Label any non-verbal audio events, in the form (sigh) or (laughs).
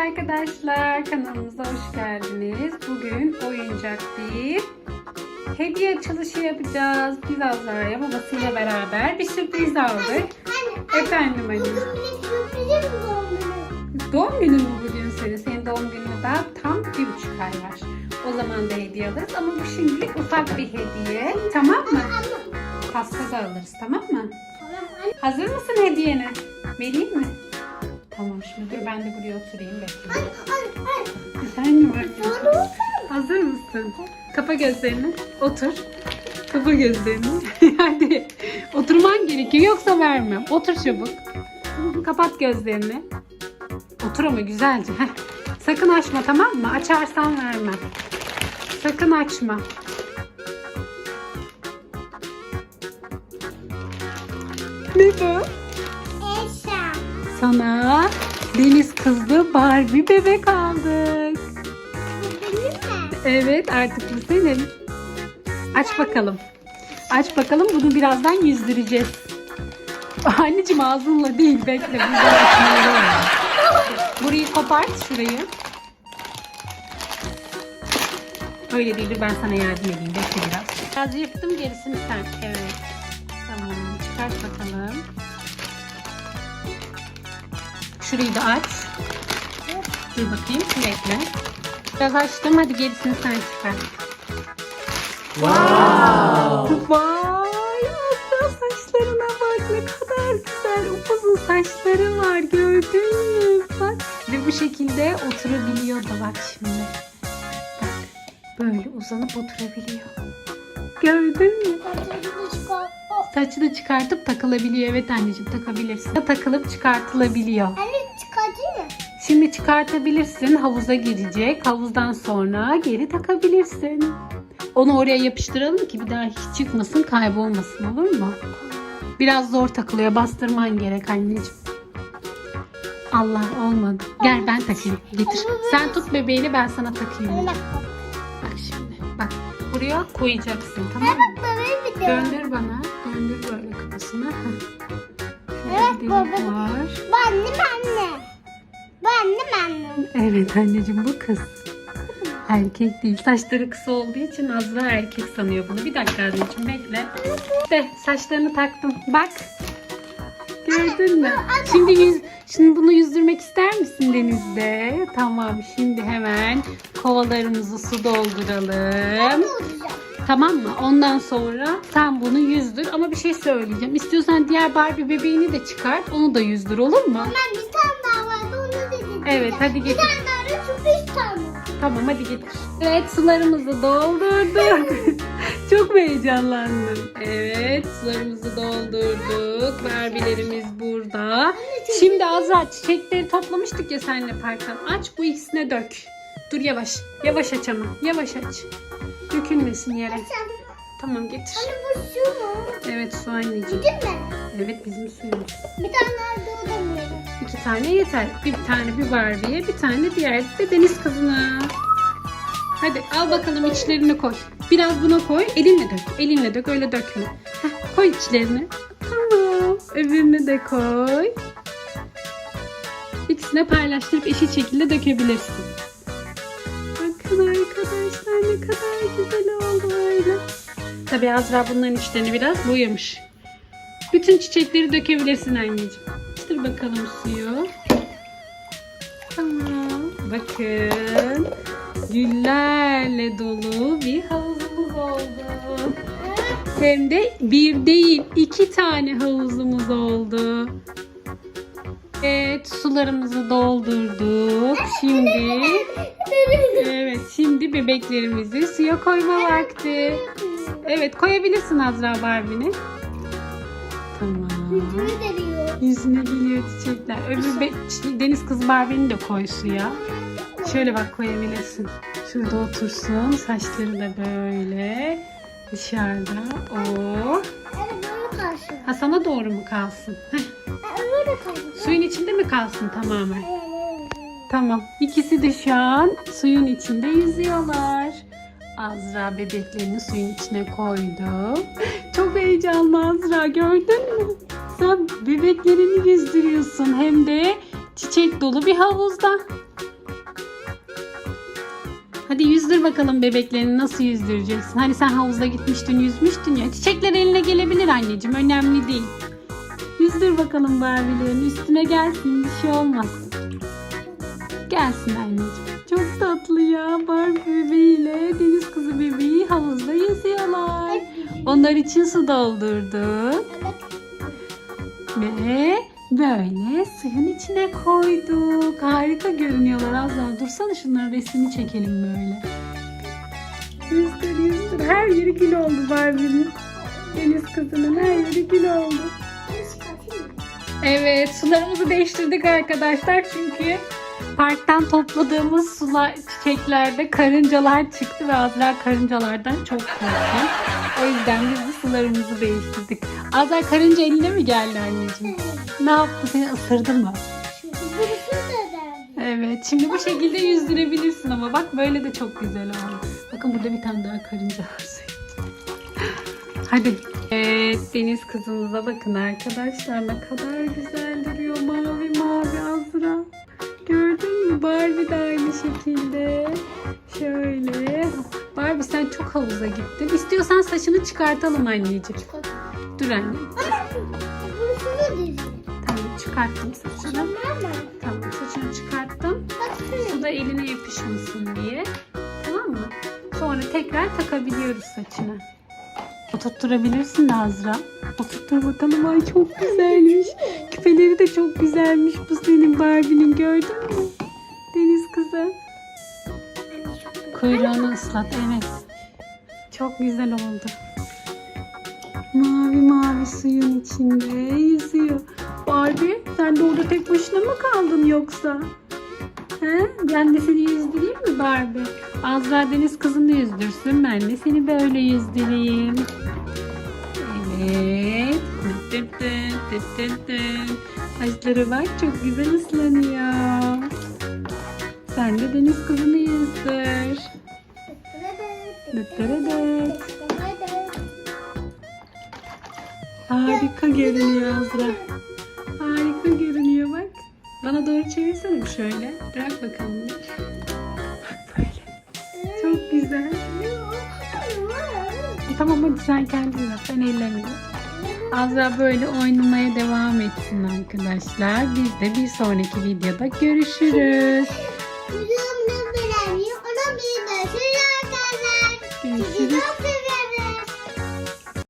arkadaşlar kanalımıza hoş geldiniz. Bugün oyuncak bir hediye açılışı yapacağız. Biz Azra'ya babasıyla beraber bir sürpriz aldık. Efendim anne. Doğum günün mü bugün senin? Senin doğum gününe daha tam bir buçuk ay var. O zaman da hediye alırız ama bu şimdilik ufak bir hediye. Tamam mı? Pasta da alırız tamam mı? Hazır mısın hediyene? Vereyim mi? Tamam şimdi dur ben de buraya oturayım bekle. Efendim anneciğim. Hazır mısın? Kapa gözlerini. Otur. Kapa gözlerini. (laughs) Hadi. Oturman gerekiyor yoksa vermem. Otur çabuk. Kapat gözlerini. Otur ama güzelce. Sakın açma tamam mı? Açarsan vermem. Sakın açma. Ne bu? Sana deniz kızlı Barbie bebek aldık. Evet artık bu senin. Aç bakalım. Aç bakalım bunu birazdan yüzdüreceğiz. Anneciğim ağzınla değil bekle. Buradan. Burayı kopart şurayı. Öyle değil dur ben sana yardım edeyim. Bekle biraz. Biraz yırttım gerisini sen. Evet. Tamam çıkart bakalım. Şurayı da aç. Dur bakayım bekle. Biraz açtım hadi gerisini sen çıkar. Wow. Vay Asya saçlarına bak ne kadar güzel. Upuzun saçları var gördün mü? Bak. Ve bu şekilde oturabiliyor da bak şimdi. Bak böyle uzanıp oturabiliyor. Gördün mü? Saçı da çıkartıp takılabiliyor. Evet anneciğim takabilirsin. Takılıp çıkartılabiliyor. Şimdi çıkartabilirsin. Havuza girecek. Havuzdan sonra geri takabilirsin. Onu oraya yapıştıralım ki bir daha hiç çıkmasın, kaybolmasın olur mu? Biraz zor takılıyor. Bastırman gerek anneciğim. Allah olmadı. Gel ben takayım. Getir. Sen tut bebeğini ben sana takayım. Bak şimdi. Bak. Buraya koyacaksın tamam mı? Döndür bana. Döndür böyle kafasını. Evet, baba. var. Annem anne. Annem. Evet anneciğim bu kız. Erkek değil. Saçları kısa olduğu için Azra erkek sanıyor bunu. Bir dakika anneciğim bekle. De saçlarını taktım. Bak. Gördün mü? Şimdi yüz, şimdi bunu yüzdürmek ister misin denizde? Tamam. Şimdi hemen kovalarımızı su dolduralım. Tamam mı? Ondan sonra sen bunu yüzdür. Ama bir şey söyleyeceğim. İstiyorsan diğer Barbie bebeğini de çıkart. Onu da yüzdür olur mu? Ben bir tane daha vardı onu da. Evet hadi Bir getir. tane daha da sürpriz tane. Tamam hadi getir. Evet sularımızı doldurduk. (laughs) Çok mu heyecanlandın? Evet sularımızı doldurduk. Barbilerimiz burada. Şimdi Azra çiçekleri toplamıştık ya seninle parktan. Aç bu ikisine dök. Dur yavaş. Yavaş aç ama. Yavaş aç. Dökülmesin yere. Sen Tamam getir. hani bu şu mu? Evet su anneciğim. Değil mi? Evet bizim suyumuz. Bir tane daha doğdamıyorum. İki tane yeter. Bir tane bir Barbie'ye, bir tane diğer de deniz kızına. Hadi al bakalım içlerini koy. Biraz buna koy. Elinle dök. Elinle dök. Öyle dökme. Heh, koy içlerini. Tamam. Öbürünü de koy. İkisine paylaştırıp eşit şekilde dökebilirsin. Bakın arkadaşlar ne kadar güzel oldu öyle. Tabii Azra bunların içlerini biraz boyamış. Bütün çiçekleri dökebilirsin anneciğim. Dur bakalım suyu. Tamam. Bakın. Güllerle dolu bir havuzumuz oldu. Hem de bir değil iki tane havuzumuz oldu. Evet sularımızı doldurduk. Şimdi (laughs) evet şimdi bebeklerimizi suya koyma vakti. Evet koyabilirsin Azra Barbie'ni. Tamam. Yüzümü deriyor. Yüzüne geliyor çiçekler. Öbür be- deniz kızı Barbie'ni de koy suya. Şöyle bak koyabilirsin. Şurada otursun. Saçları da böyle. Dışarıda. Oo. Evet böyle karşı. Ha sana doğru mu kalsın? Heh. Suyun içinde mi kalsın tamamen? Tamam. İkisi de şu an suyun içinde yüzüyorlar. Azra bebeklerini suyun içine koydu. Çok heyecanlı Azra gördün mü? Sen bebeklerini yüzdürüyorsun hem de çiçek dolu bir havuzda. Yüzdür bakalım bebeklerini nasıl yüzdüreceksin? Hani sen havuzda gitmiştin yüzmüştün ya. Çiçekler eline gelebilir anneciğim önemli değil. Yüzdür bakalım Barbie'lerin üstüne gelsin bir şey olmaz. Gelsin anneciğim. Ya Barbie bebeğiyle deniz kızı bebeği havuzda yüzüyorlar. Onlar için su doldurduk. Ve böyle suyun içine koyduk. Harika görünüyorlar Azra. Dursana şunların resmini çekelim böyle. Yüzdür yüzdür. Her yeri gül oldu Barbie'nin. Deniz kızının her yeri gül oldu. Evet sularımızı değiştirdik arkadaşlar çünkü parktan topladığımız sular çiçeklerde karıncalar çıktı ve Azra karıncalardan çok korktu. O yüzden biz de sularımızı değiştirdik. Azra karınca eline mi geldi anneciğim? Ne yaptı seni ısırdı mı? Evet şimdi bu şekilde yüzdürebilirsin ama bak böyle de çok güzel oldu. Bakın burada bir tane daha karınca var. Hadi. Evet deniz kızımıza bakın arkadaşlar ne kadar güzel duruyor mavi mavi Azra. Barbie de aynı şekilde. Şöyle. Barbie sen çok havuza gittin. İstiyorsan saçını çıkartalım anneciğim. Dur anne. Tamam çıkarttım saçını. Tamam saçını çıkarttım. Su da eline yapışmasın diye. Tamam mı? Sonra tekrar takabiliyoruz saçına. Oturtturabilirsin de Azra. Oturttur bakalım. Ay çok güzelmiş. Küpeleri de çok güzelmiş. Bu senin Barbie'nin gördün mü? Deniz kızı. Kuyruğunu ıslat evet. Çok güzel oldu. Mavi mavi suyun içinde yüzüyor. Barbie sen de orada tek başına mı kaldın yoksa? He? Ben de seni yüzdüreyim mi Barbie? Azra Deniz kızını yüzdürsün. Ben de seni böyle yüzdüreyim. Evet. Tıt tıt tıt tıt tıt. Saçları bak çok güzel ıslanıyor. Sen de Deniz kızını yüzdür. Dıt dıt dıt. Harika görünüyor Azra. Harika görünüyor bak. Bana doğru çevirsene bir şöyle. Bırak bakalım. Bak böyle. Çok güzel. E, tamam hadi sen kendin yap. Ben ellemiyorum. Azra böyle oynamaya devam etsin arkadaşlar. Biz de bir sonraki videoda görüşürüz. Görüşürüz.